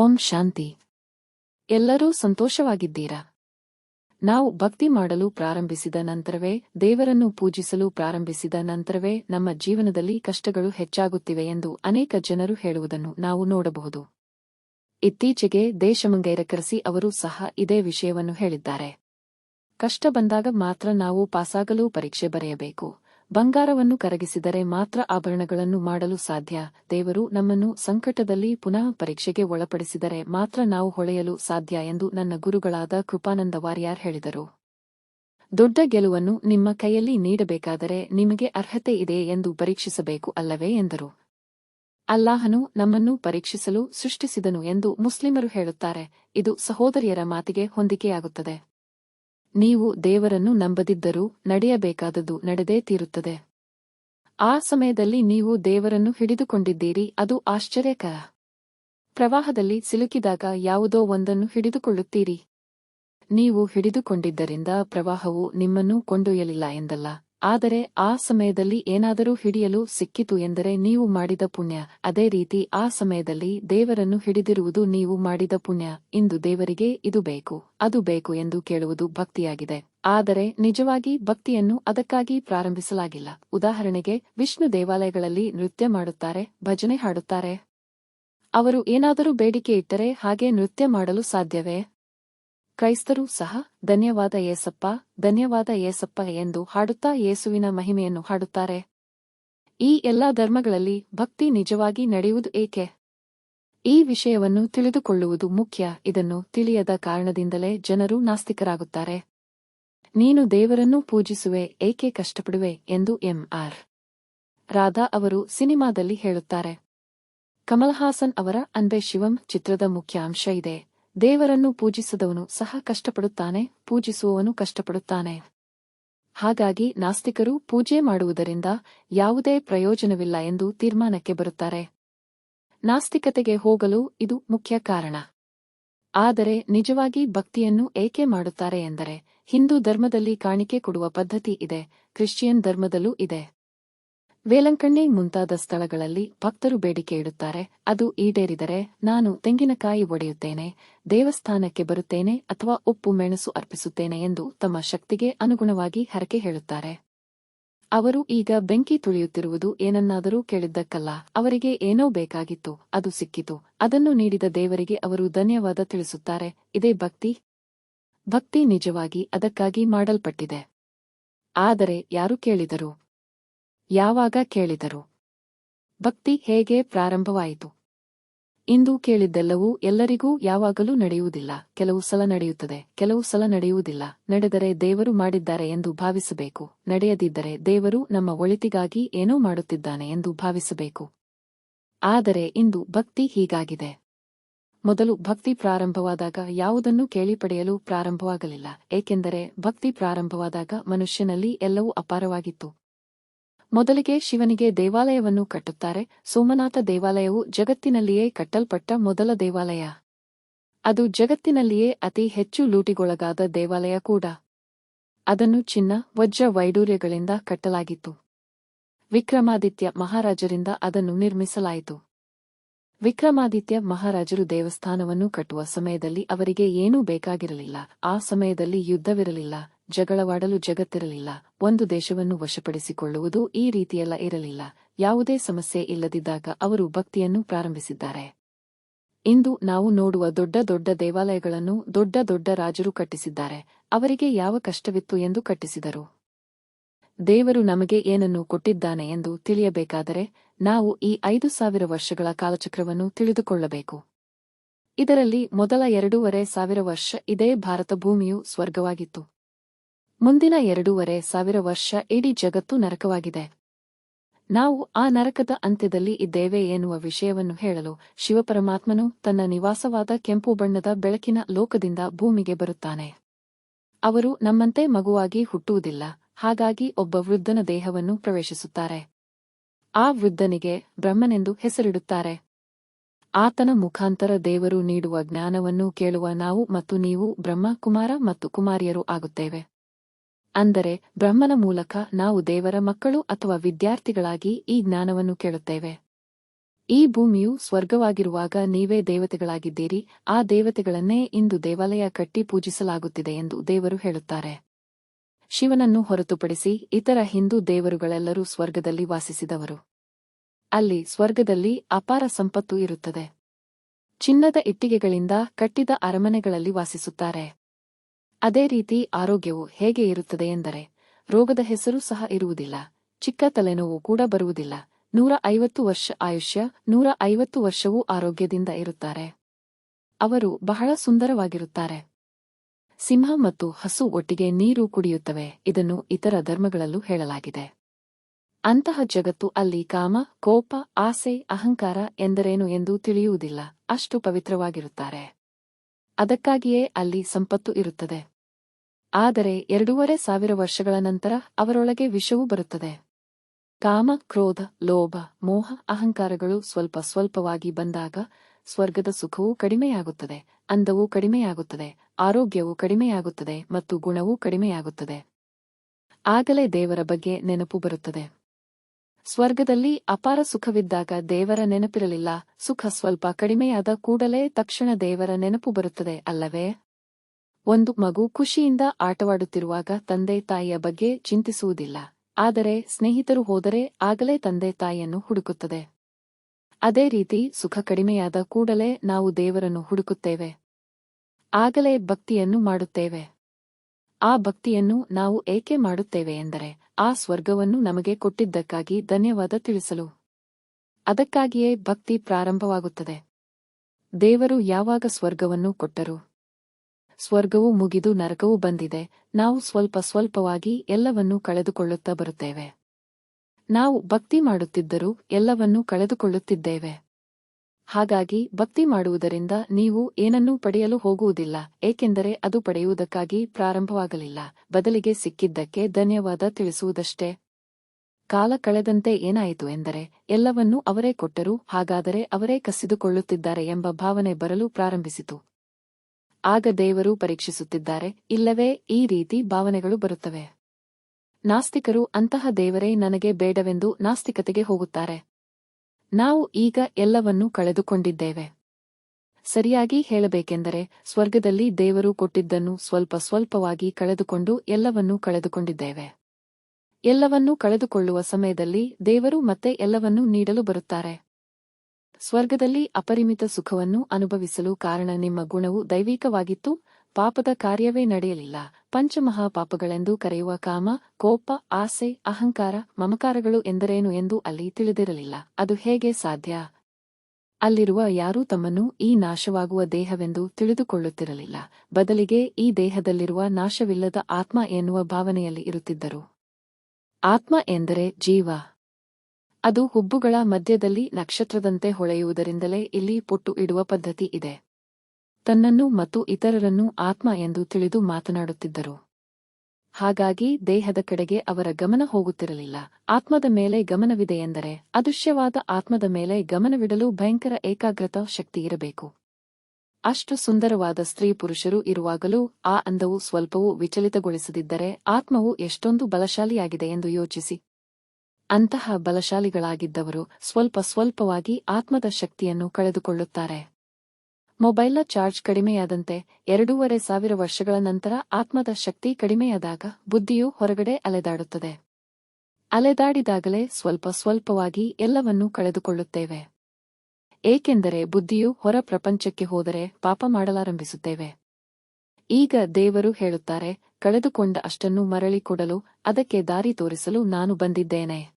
ಓಂ ಶಾಂತಿ. ಎಲ್ಲರೂ ಸಂತೋಷವಾಗಿದ್ದೀರಾ? ನಾವು ಭಕ್ತಿ ಮಾಡಲು ಪ್ರಾರಂಭಿಸಿದ ನಂತರವೇ, ದೇವರನ್ನು ಪೂಜಿಸಲು ಪ್ರಾರಂಭಿಸಿದ ನಂತರವೇ ನಮ್ಮ ಜೀವನದಲ್ಲಿ ಕಷ್ಟಗಳು ಹೆಚ್ಚಾಗುತ್ತಿವೆ ಎಂದು ಅನೇಕ ಜನರು ಹೇಳುವುದನ್ನು ನಾವು ನೋಡಬಹುದು. ಇತ್ತೀಚೆಗೆ ದೇಶಮಂಗೈರಕರಸಿ ಅವರು ಸಹ ಇದೇ ವಿಷಯವನ್ನು ಹೇಳಿದ್ದಾರೆ. ಕಷ್ಟ ಬಂದಾಗ ಮಾತ್ರ ನಾವು ಪಾಸಾಗಲು ಪರೀಕ್ಷೆ ಬರೆಯಬೇಕು. ಬಂಗಾರವನ್ನು ಕರಗಿಸಿದರೆ ಮಾತ್ರ ಆಭರಣಗಳನ್ನು ಮಾಡಲು ಸಾಧ್ಯ. ದೇವರು ನಮ್ಮನ್ನು ಸಂಕಟದಲ್ಲಿ ಪುನಃ ಪರೀಕ್ಷೆಗೆ ಒಳಪಡಿಸಿದರೆ ಮಾತ್ರ ನಾವು ಹೊಳೆಯಲು ಸಾಧ್ಯ ಎಂದು ನನ್ನ ಗುರುಗಳಾದ ಕೃಪಾನಂದ ವಾರ್ಯಾರ್ ಹೇಳಿದರು. ದೊಡ್ಡ ಗೆಲುವನ್ನು ನಿಮ್ಮ ಕೈಯಲ್ಲಿ ನೀಡಬೇಕಾದರೆ ನಿಮಗೆ ಅರ್ಹತೆ ಇದೆ ಎಂದು ಪರೀಕ್ಷಿಸಬೇಕು ಅಲ್ಲವೇ ಎಂದರು. ಅಲ್ಲಾಹನು ನಮ್ಮನ್ನು ಪರೀಕ್ಷಿಸಲು ಸೃಷ್ಟಿಸಿದನು ಎಂದು ಮುಸ್ಲಿಮರು ಹೇಳುತ್ತಾರೆ. ಇದು ಸಹೋದರಿಯರ ಮಾತಿಗೆ ಹೊಂದಿಕೆಯಾಗುತ್ತದೆ. ನೀವು ದೇವರನ್ನು ನಂಬದಿದ್ದರೂ ನಡೆಯಬೇಕಾದದ್ದು ನಡೆದೇ ತೀರುತ್ತದೆ. ಆ ಸಮಯದಲ್ಲಿ ನೀವು ದೇವರನ್ನು ಹಿಡಿದುಕೊಂಡಿದ್ದೀರಿ, ಅದು ಆಶ್ಚರ್ಯಕರ. ಪ್ರವಾಹದಲ್ಲಿ ಸಿಲುಕಿದಾಗ ಯಾವುದೋ ಒಂದನ್ನು ಹಿಡಿದುಕೊಳ್ಳುತ್ತೀರಿ. ನೀವು ಹಿಡಿದುಕೊಂಡಿದ್ದರಿಂದ ಪ್ರವಾಹವು ನಿಮ್ಮನ್ನು ಕೊಂಡೊಯ್ಯಲಿಲ್ಲ ಎಂದಲ್ಲ. ಆದರೆ ಆ ಸಮಯದಲ್ಲಿ ಏನಾದರೂ ಹಿಡಿಯಲು ಸಿಕ್ಕಿತು ಎಂದರೆ ನೀವು ಮಾಡಿದ ಪುಣ್ಯ. ಅದೇ ರೀತಿ ಆ ಸಮಯದಲ್ಲಿ ದೇವರನ್ನು ಹಿಡಿದಿರುವುದು ನೀವು ಮಾಡಿದ ಪುಣ್ಯ. ಇಂದು ದೇವರಿಗೆ ಇದು ಬೇಕು. ಅದು ಬೇಕು ಎಂದು ಕೇಳುವುದು ಭಕ್ತಿಯಾಗಿದೆ. ಆದರೆ ನಿಜವಾಗಿ ಭಕ್ತಿಯನ್ನು ಅದಕ್ಕಾಗಿ ಪ್ರಾರಂಭಿಸಲಾಗಿಲ್ಲ. ಉದಾಹರಣೆಗೆ, ವಿಷ್ಣು ದೇವಾಲಯಗಳಲ್ಲಿ ನೃತ್ಯ ಮಾಡುತ್ತಾರೆ, ಭಜನೆ ಹಾಡುತ್ತಾರೆ. ಅವರು ಏನಾದರೂ ಬೇಡಿಕೆ ಇಟ್ಟರೆ ಹಾಗೆ ನೃತ್ಯ ಮಾಡಲು ಸಾಧ್ಯವೇ? ಕ್ರೈಸ್ತರು ಸಹ, ಧನ್ಯವಾದ ಏಸಪ್ಪ ಧನ್ಯವಾದ ಏಸಪ್ಪ ಎಂದು ಹಾಡುತ್ತಾ ಯೇಸುವಿನ ಮಹಿಮೆಯನ್ನು ಹಾಡುತ್ತಾರೆ. ಈ ಎಲ್ಲಾ ಧರ್ಮಗಳಲ್ಲಿ ಭಕ್ತಿ ನಿಜವಾಗಿ ನಡೆಯುವುದು ಏಕೆ? ಈ ವಿಷಯವನ್ನು ತಿಳಿದುಕೊಳ್ಳುವುದು ಮುಖ್ಯ. ಇದನ್ನು ತಿಳಿಯದ ಕಾರಣದಿಂದಲೇ ಜನರು ನಾಸ್ತಿಕರಾಗುತ್ತಾರೆ. ನೀನು ದೇವರನ್ನು ಪೂಜಿಸುವೆ, ಏಕೆ ಕಷ್ಟಪಡುವೆ? ಎಂದು ಎಂಆರ್ ರಾಧಾ ಅವರು ಸಿನಿಮಾದಲ್ಲಿ ಹೇಳುತ್ತಾರೆ. ಕಮಲ್ ಹಾಸನ್ ಅವರ ಅನ್ಬೆ ಶಿವಂ ಚಿತ್ರದ ಮುಖ್ಯ ಅಂಶ ಇದೆ. ದೇವರನ್ನು ಪೂಜಿಸದವನು ಸಹ ಕಷ್ಟಪಡುತ್ತಾನೆ, ಪೂಜಿಸುವವನು ಕಷ್ಟಪಡುತ್ತಾನೆ. ಹಾಗಾಗಿ ನಾಸ್ತಿಕರು ಪೂಜೆ ಮಾಡುವುದರಿಂದ ಯಾವುದೇ ಪ್ರಯೋಜನವಿಲ್ಲ ಎಂದು ತೀರ್ಮಾನಕ್ಕೆ ಬರುತ್ತಾರೆ. ನಾಸ್ತಿಕತೆಗೆ ಹೋಗಲು ಇದು ಮುಖ್ಯ ಕಾರಣ. ಆದರೆ ನಿಜವಾಗಿ ಭಕ್ತಿಯನ್ನು ಏಕೆ ಮಾಡುತ್ತಾರೆ ಎಂದರೆ, ಹಿಂದೂ ಧರ್ಮದಲ್ಲಿ ಕಾಣಿಕೆ ಕೊಡುವ ಪದ್ಧತಿ ಇದೆ, ಕ್ರಿಶ್ಚಿಯನ್ ಧರ್ಮದಲ್ಲೂ ಇದೆ. ವೇಲಂಕಣ್ಣಿ ಮುಂತಾದ ಸ್ಥಳಗಳಲ್ಲಿ ಭಕ್ತರು ಬೇಡಿಕೆ ಇಡುತ್ತಾರೆ. ಅದು ಈಡೇರಿದರೆ ನಾನು ತೆಂಗಿನಕಾಯಿ ಒಡೆಯುತ್ತೇನೆ, ದೇವಸ್ಥಾನಕ್ಕೆ ಬರುತ್ತೇನೆ ಅಥವಾ ಉಪ್ಪು ಮೆಣಸು ಅರ್ಪಿಸುತ್ತೇನೆ ಎಂದು ತಮ್ಮ ಶಕ್ತಿಗೆ ಅನುಗುಣವಾಗಿ ಹರಕೆ ಹೇಳುತ್ತಾರೆ. ಅವರು ಈಗ ಬೆಂಕಿ ತುಳಿಯುತ್ತಿರುವುದು ಏನನ್ನಾದರೂ ಕೇಳಿದ್ದಕ್ಕಲ್ಲ, ಅವರಿಗೆ ಏನೋ ಬೇಕಾಗಿತ್ತು, ಅದು ಸಿಕ್ಕಿತು. ಅದನ್ನು ನೀಡಿದ ದೇವರಿಗೆ ಅವರು ಧನ್ಯವಾದ ತಿಳಿಸುತ್ತಾರೆ. ಇದೇ ಭಕ್ತಿ. ಭಕ್ತಿ ನಿಜವಾಗಿ ಅದಕ್ಕಾಗಿ ಮಾಡಲ್ಪಟ್ಟಿದೆ. ಆದರೆ ಯಾರು ಕೇಳಿದರು? ಯಾವಾಗ ಕೇಳಿದರು? ಭಕ್ತಿ ಹೇಗೆ ಪ್ರಾರಂಭವಾಯಿತು? ಇಂದು ಕೇಳಿದ್ದೆಲ್ಲವೂ ಎಲ್ಲರಿಗೂ ಯಾವಾಗಲೂ ನಡೆಯುವುದಿಲ್ಲ. ಕೆಲವು ಸಲ ನಡೆಯುತ್ತದೆ, ಕೆಲವು ಸಲ ನಡೆಯುವುದಿಲ್ಲ. ನಡೆದರೆ ದೇವರು ಮಾಡಿದ್ದಾರೆ ಎಂದು ಭಾವಿಸಬೇಕು. ನಡೆಯದಿದ್ದರೆ ದೇವರು ನಮ್ಮ ಒಳಿತಿಗಾಗಿ ಏನೋ ಮಾಡುತ್ತಿದ್ದಾನೆ ಎಂದು ಭಾವಿಸಬೇಕು. ಆದರೆ ಇಂದು ಭಕ್ತಿ ಹೀಗಾಗಿದೆ. ಮೊದಲು ಭಕ್ತಿ ಪ್ರಾರಂಭವಾದಾಗ ಯಾವುದನ್ನು ಕೇಳಿ ಪಡೆಯಲು ಪ್ರಾರಂಭವಾಗಲಿಲ್ಲ. ಏಕೆಂದರೆ ಭಕ್ತಿ ಪ್ರಾರಂಭವಾದಾಗ ಮನುಷ್ಯನಲ್ಲಿ ಎಲ್ಲವೂ ಅಪಾರವಾಗಿತ್ತು. ಮೊದಲಿಗೆ ಶಿವನಿಗೆ ದೇವಾಲಯವನ್ನು ಕಟ್ಟುತ್ತಾರೆ. ಸೋಮನಾಥ ದೇವಾಲಯವು ಜಗತ್ತಿನಲ್ಲಿಯೇ ಕಟ್ಟಲ್ಪಟ್ಟ ಮೊದಲ ದೇವಾಲಯ. ಅದು ಜಗತ್ತಿನಲ್ಲಿಯೇ ಅತಿ ಹೆಚ್ಚು ಲೂಟಿಗೊಳಗಾದ ದೇವಾಲಯ ಕೂಡ. ಅದನ್ನು ಚಿನ್ನ, ವಜ್ರ ವೈಡೂರ್ಯಗಳಿಂದ ಕಟ್ಟಲಾಗಿತ್ತು. ವಿಕ್ರಮಾದಿತ್ಯ ಮಹಾರಾಜರಿಂದ ಅದನ್ನು ನಿರ್ಮಿಸಲಾಯಿತು. ವಿಕ್ರಮಾದಿತ್ಯ ಮಹಾರಾಜರು ದೇವಸ್ಥಾನವನ್ನು ಕಟ್ಟುವ ಸಮಯದಲ್ಲಿ ಅವರಿಗೆ ಏನೂ ಬೇಕಾಗಿರಲಿಲ್ಲ. ಆ ಸಮಯದಲ್ಲಿ ಯುದ್ಧವಿರಲಿಲ್ಲ. ಜಗಳವಾಡಲು ಜಗತ್ತಿರಲಿಲ್ಲ. ಒಂದು ದೇಶವನ್ನು ವಶಪಡಿಸಿಕೊಳ್ಳುವುದು ಈ ರೀತಿಯೆಲ್ಲ ಇರಲಿಲ್ಲ. ಯಾವುದೇ ಸಮಸ್ಯೆ ಇಲ್ಲದಿದ್ದಾಗ ಅವರು ಭಕ್ತಿಯನ್ನು ಪ್ರಾರಂಭಿಸಿದ್ದಾರೆ. ಇಂದು ನಾವು ನೋಡುವ ದೊಡ್ಡ ದೊಡ್ಡ ದೇವಾಲಯಗಳನ್ನು ದೊಡ್ಡ ದೊಡ್ಡ ರಾಜರು ಕಟ್ಟಿಸಿದ್ದಾರೆ. ಅವರಿಗೆ ಯಾವ ಕಷ್ಟವಿತ್ತು ಎಂದು ಕಟ್ಟಿಸಿದರು. ದೇವರು ನಮಗೆ ಏನನ್ನು ಕೊಟ್ಟಿದ್ದಾನೆ ಎಂದು ತಿಳಿಯಬೇಕಾದರೆ ನಾವು ಈ ಐದು ಸಾವಿರ ವರ್ಷಗಳ ಕಾಲಚಕ್ರವನ್ನು ತಿಳಿದುಕೊಳ್ಳಬೇಕು. ಇದರಲ್ಲಿ ಮೊದಲ ಎರಡೂವರೆ ಸಾವಿರ ವರ್ಷ ಇದೇ ಭಾರತ ಭೂಮಿಯು ಸ್ವರ್ಗವಾಗಿತ್ತು. ಮುಂದಿನ ಎರಡೂವರೆ ಸಾವಿರ ವರ್ಷ ಇಡೀ ಜಗತ್ತು ನರಕವಾಗಿದೆ. ನಾವು ಆ ನರಕದ ಅಂತ್ಯದಲ್ಲಿ ಇದ್ದೇವೆ ಎನ್ನುವ ವಿಷಯವನ್ನು ಹೇಳಲು ಶಿವಪರಮಾತ್ಮನು ತನ್ನ ನಿವಾಸವಾದ ಕೆಂಪು ಬಣ್ಣದ ಬೆಳಕಿನ ಲೋಕದಿಂದ ಭೂಮಿಗೆ ಬರುತ್ತಾನೆ. ಅವರು ನಮ್ಮಂತೆ ಮಗುವಾಗಿ ಹುಟ್ಟುವುದಿಲ್ಲ, ಹಾಗಾಗಿ ಒಬ್ಬ ವೃದ್ಧನ ದೇಹವನ್ನು ಪ್ರವೇಶಿಸುತ್ತಾರೆ. ಆ ವೃದ್ಧನಿಗೆ ಬ್ರಹ್ಮನೆಂದು ಹೆಸರಿಡುತ್ತಾರೆ. ಆತನ ಮುಖಾಂತರ ದೇವರು ನೀಡುವ ಜ್ಞಾನವನ್ನು ಕೇಳುವ ನಾವು ಮತ್ತು ನೀವು ಬ್ರಹ್ಮ, ಕುಮಾರ ಮತ್ತು ಕುಮಾರಿಯರು ಆಗುತ್ತೇವೆ. ಅಂದರೆ ಬ್ರಹ್ಮನ ಮೂಲಕ ನಾವು ದೇವರ ಮಕ್ಕಳು ಅಥವಾ ವಿದ್ಯಾರ್ಥಿಗಳಾಗಿ ಈ ಜ್ಞಾನವನ್ನು ಕೇಳುತ್ತೇವೆ. ಈ ಭೂಮಿಯು ಸ್ವರ್ಗವಾಗಿರುವಾಗ ನೀವೇ ದೇವತೆಗಳಾಗಿದ್ದೀರಿ, ಆ ದೇವತೆಗಳನ್ನೇ ಇಂದು ದೇವಾಲಯ ಕಟ್ಟಿ ಪೂಜಿಸಲಾಗುತ್ತಿದೆ ಎಂದು ದೇವರು ಹೇಳುತ್ತಾರೆ. ಶಿವನನ್ನು ಹೊರತುಪಡಿಸಿ ಇತರ ಹಿಂದೂ ದೇವರುಗಳೆಲ್ಲರೂ ಸ್ವರ್ಗದಲ್ಲಿ ವಾಸಿಸಿದವರು. ಅಲ್ಲಿ ಸ್ವರ್ಗದಲ್ಲಿ ಅಪಾರ ಸಂಪತ್ತು ಇರುತ್ತದೆ. ಚಿನ್ನದ ಇಟ್ಟಿಗೆಗಳಿಂದ ಕಟ್ಟಿದ ಅರಮನೆಗಳಲ್ಲಿ ವಾಸಿಸುತ್ತಾರೆ. ಅದೇ ರೀತಿ ಆರೋಗ್ಯವು ಹೇಗೆ ಇರುತ್ತದೆ ಎಂದರೆ, ರೋಗದ ಹೆಸರು ಸಹ ಇರುವುದಿಲ್ಲ, ಚಿಕ್ಕ ತಲೆನೋವು ಕೂಡ ಬರುವುದಿಲ್ಲ. ನೂರ ಐವತ್ತು ವರ್ಷ ಆಯುಷ್ಯ, ನೂರ ಐವತ್ತು ವರ್ಷವೂ ಆರೋಗ್ಯದಿಂದ ಇರುತ್ತಾರೆ. ಅವರು ಬಹಳ ಸುಂದರವಾಗಿರುತ್ತಾರೆ. ಸಿಂಹ ಮತ್ತು ಹಸು ಒಟ್ಟಿಗೆ ನೀರು ಕುಡಿಯುತ್ತವೆ, ಇದನ್ನು ಇತರ ಧರ್ಮಗಳಲ್ಲೂ ಹೇಳಲಾಗಿದೆ. ಅಂತಹ ಜಗತ್ತು ಅಲ್ಲಿ ಕಾಮ, ಕೋಪ, ಆಸೆ, ಅಹಂಕಾರ ಎಂದರೇನು ಎಂದು ತಿಳಿಯುವುದಿಲ್ಲ, ಅಷ್ಟು ಪವಿತ್ರವಾಗಿರುತ್ತಾರೆ. ಅದಕ್ಕಾಗಿಯೇ ಅಲ್ಲಿ ಸಂಪತ್ತು ಇರುತ್ತದೆ. ಆದರೆ ಎರಡೂವರೆ ಸಾವಿರ ವರ್ಷಗಳ ನಂತರ ಅವರೊಳಗೆ ವಿಷವೂ ಬರುತ್ತದೆ. ಕಾಮ, ಕ್ರೋಧ, ಲೋಭ, ಮೋಹ, ಅಹಂಕಾರಗಳು ಸ್ವಲ್ಪ ಸ್ವಲ್ಪವಾಗಿ ಬಂದಾಗ ಸ್ವರ್ಗದ ಸುಖವೂ ಕಡಿಮೆಯಾಗುತ್ತದೆ, ಅಂದವೂ ಕಡಿಮೆಯಾಗುತ್ತದೆ, ಆರೋಗ್ಯವೂ ಕಡಿಮೆಯಾಗುತ್ತದೆ ಮತ್ತು ಗುಣವೂ ಕಡಿಮೆಯಾಗುತ್ತದೆ. ಆಗಲೇ ದೇವರ ಬಗ್ಗೆ ನೆನಪು ಬರುತ್ತದೆ. ಸ್ವರ್ಗದಲ್ಲಿ ಅಪಾರ ಸುಖವಿದ್ದಾಗ ದೇವರ ನೆನಪಿರಲಿಲ್ಲ, ಸುಖ ಸ್ವಲ್ಪ ಕಡಿಮೆಯಾದ ಕೂಡಲೇ ತಕ್ಷಣ ದೇವರ ನೆನಪು ಬರುತ್ತದೆ ಅಲ್ಲವೇ? ಒಂದು ಮಗು ಖುಷಿಯಿಂದ ಆಟವಾಡುತ್ತಿರುವಾಗ ತಂದೆ ತಾಯಿಯ ಬಗ್ಗೆ ಚಿಂತಿಸುವುದಿಲ್ಲ, ಆದರೆ ಸ್ನೇಹಿತರು ಹೋದರೆ ಆಗಲೇ ತಂದೆ ತಾಯಿಯನ್ನು ಹುಡುಕುತ್ತದೆ. ಅದೇ ರೀತಿ ಸುಖ ಕಡಿಮೆಯಾದ ಕೂಡಲೇ ನಾವು ದೇವರನ್ನು ಹುಡುಕುತ್ತೇವೆ. ಆಗಲೇ ಭಕ್ತಿಯನ್ನು ಮಾಡುತ್ತೇವೆ. ಆ ಭಕ್ತಿಯನ್ನು ನಾವು ಏಕೆ ಮಾಡುತ್ತೇವೆ ಎಂದರೆ ಆ ಸ್ವರ್ಗವನ್ನು ನಮಗೆ ಕೊಟ್ಟಿದ್ದಕ್ಕಾಗಿ ಧನ್ಯವಾದ ತಿಳಿಸಲು. ಅದಕ್ಕಾಗಿಯೇ ಭಕ್ತಿ ಪ್ರಾರಂಭವಾಗುತ್ತದೆ. ದೇವರು ಯಾವಾಗ ಸ್ವರ್ಗವನ್ನು ಕೊಟ್ಟರು? ಸ್ವರ್ಗವು ಮುಗಿದು ನರಕವು ಬಂದಿದೆ. ನಾವು ಸ್ವಲ್ಪ ಸ್ವಲ್ಪವಾಗಿ ಎಲ್ಲವನ್ನೂ ಕಳೆದುಕೊಳ್ಳುತ್ತಾ ಬರುತ್ತೇವೆ. ನಾವು ಭಕ್ತಿ ಮಾಡುತ್ತಿದ್ದರೂ ಎಲ್ಲವನ್ನೂ ಕಳೆದುಕೊಳ್ಳುತ್ತಿದ್ದೇವೆ. ಹಾಗಾಗಿ ಭಕ್ತಿ ಮಾಡುವುದರಿಂದ ನೀವು ಏನನ್ನೂ ಪಡೆಯಲು ಹೋಗುವುದಿಲ್ಲ, ಏಕೆಂದರೆ ಅದು ಪಡೆಯುವುದಕ್ಕಾಗಿ ಪ್ರಾರಂಭವಾಗಲಿಲ್ಲ. ಬದಲಿಗೆ ಸಿಕ್ಕಿದ್ದಕ್ಕೆ ಧನ್ಯವಾದ ತಿಳಿಸುವುದಷ್ಟೇ. ಕಾಲ ಕಳೆದಂತೆ ಏನಾಯಿತು ಎಂದರೆ, ಎಲ್ಲವನ್ನೂ ಅವರೇ ಕೊಟ್ಟರು, ಹಾಗಾದರೆ ಅವರೇ ಕಸಿದುಕೊಳ್ಳುತ್ತಿದ್ದಾರೆ ಎಂಬ ಭಾವನೆ ಬರಲು ಪ್ರಾರಂಭಿಸಿತು. ಆಗ ದೇವರು ಪರೀಕ್ಷಿಸುತ್ತಿದ್ದಾರೆ, ಇಲ್ಲವೇ ಈ ರೀತಿ ಭಾವನೆಗಳು ಬರುತ್ತವೆ. ನಾಸ್ತಿಕರು ಅಂತಹ ದೇವರೇ ನನಗೆ ಬೇಡವೆಂದು ನಾಸ್ತಿಕತೆಗೆ ಹೋಗುತ್ತಾರೆ. ನಾವು ಈಗ ಎಲ್ಲವನ್ನೂ ಕಳೆದುಕೊಂಡಿದ್ದೇವೆ. ಸರಿಯಾಗಿ ಹೇಳಬೇಕೆಂದರೆ ಸ್ವರ್ಗದಲ್ಲಿ ದೇವರು ಕೊಟ್ಟಿದ್ದನ್ನು ಸ್ವಲ್ಪ ಸ್ವಲ್ಪವಾಗಿ ಕಳೆದುಕೊಂಡು ಎಲ್ಲವನ್ನೂ ಕಳೆದುಕೊಂಡಿದ್ದೇವೆ. ಎಲ್ಲವನ್ನೂ ಕಳೆದುಕೊಳ್ಳುವ ಸಮಯದಲ್ಲಿ ದೇವರು ಮತ್ತೆ ಎಲ್ಲವನ್ನೂ ನೀಡಲು ಬರುತ್ತಾರೆ. ಸ್ವರ್ಗದಲ್ಲಿ ಅಪರಿಮಿತ ಸುಖವನ್ನು ಅನುಭವಿಸಲು ಕಾರಣ ನಿಮ್ಮ ಗುಣವು ದೈವಿಕವಾಗಿತ್ತು ಪಾಪದ ಕಾರ್ಯವೇ ನಡೆಯಲಿಲ್ಲ. ಪಂಚಮಹಾಪಾಪಗಳೆಂದು ಕರೆಯುವ ಕಾಮ, ಕೋಪ, ಆಸೆ, ಅಹಂಕಾರ, ಮಮಕಾರಗಳು ಎಂದರೇನು ಎಂದು ಅಲ್ಲಿ ತಿಳಿದಿರಲಿಲ್ಲ. ಅದು ಹೇಗೆ ಸಾಧ್ಯ? ಅಲ್ಲಿರುವ ಯಾರೂ ತಮ್ಮನ್ನು ಈ ನಾಶವಾಗುವ ದೇಹವೆಂದು ತಿಳಿದುಕೊಳ್ಳುತ್ತಿರಲಿಲ್ಲ. ಬದಲಿಗೆ ಈ ದೇಹದಲ್ಲಿರುವ ನಾಶವಿಲ್ಲದ ಆತ್ಮ ಎನ್ನುವ ಭಾವನೆಯಲ್ಲಿ ಇರುತ್ತಿದ್ದರು. ಆತ್ಮ ಎಂದರೆ ಜೀವ. ಅದು ಹುಬ್ಬುಗಳ ಮಧ್ಯದಲ್ಲಿ ನಕ್ಷತ್ರದಂತೆ ಹೊಳೆಯುವುದರಿಂದಲೇ ಇಲ್ಲಿ ಪುಟ್ಟು ಇಡುವ ಪದ್ಧತಿ ಇದೆ. ತನ್ನನ್ನು ಮತ್ತು ಇತರರನ್ನು ಆತ್ಮ ಎಂದು ತಿಳಿದು ಮಾತನಾಡುತ್ತಿದ್ದರು. ಹಾಗಾಗಿ ದೇಹದ ಕಡೆಗೆ ಅವರ ಗಮನ ಹೋಗುತ್ತಿರಲಿಲ್ಲ. ಆತ್ಮದ ಮೇಲೆ ಗಮನವಿದೆ ಎಂದರೆ ಅದೃಶ್ಯವಾದ ಆತ್ಮದ ಮೇಲೆ ಗಮನವಿಡಲು ಭಯಂಕರ ಏಕಾಗ್ರತಾ ಶಕ್ತಿ ಇರಬೇಕು. ಅಷ್ಟು ಸುಂದರವಾದ ಸ್ತ್ರೀ ಪುರುಷರು ಇರುವಾಗಲೂ ಆ ಅಂದವು ಸ್ವಲ್ಪವೂ ವಿಚಲಿತಗೊಳಿಸದಿದ್ದರೆ ಆತ್ಮವು ಎಷ್ಟೊಂದು ಬಲಶಾಲಿಯಾಗಿದೆ ಎಂದು ಯೋಚಿಸಿ. ಅಂತಹ ಬಲಶಾಲಿಗಳಾಗಿದ್ದವರು ಸ್ವಲ್ಪ ಸ್ವಲ್ಪವಾಗಿ ಆತ್ಮದ ಶಕ್ತಿಯನ್ನು ಕಳೆದುಕೊಳ್ಳುತ್ತಾರೆ. ಮೊಬೈಲ್ನ ಚಾರ್ಜ್ ಕಡಿಮೆಯಾದಂತೆ ಎರಡೂವರೆ ಸಾವಿರ ವರ್ಷಗಳ ನಂತರ ಆತ್ಮದ ಶಕ್ತಿ ಕಡಿಮೆಯಾದಾಗ ಬುದ್ಧಿಯು ಹೊರಗಡೆ ಅಲೆದಾಡುತ್ತದೆ. ಅಲೆದಾಡಿದಾಗಲೇ ಸ್ವಲ್ಪ ಸ್ವಲ್ಪವಾಗಿ ಎಲ್ಲವನ್ನೂ ಕಳೆದುಕೊಳ್ಳುತ್ತೇವೆ. ಏಕೆಂದರೆ ಬುದ್ಧಿಯು ಹೊರ ಪ್ರಪಂಚಕ್ಕೆ ಹೋದರೆ ಪಾಪ ಮಾಡಲಾರಂಭಿಸುತ್ತೇವೆ. ಈಗ ದೇವರು ಹೇಳುತ್ತಾರೆ, ಕಳೆದುಕೊಂಡ ಅಷ್ಟನ್ನು ಮರಳಿ ಕೊಡಲು, ಅದಕ್ಕೆ ದಾರಿ ತೋರಿಸಲು ನಾನು ಬಂದಿದ್ದೇನೆ.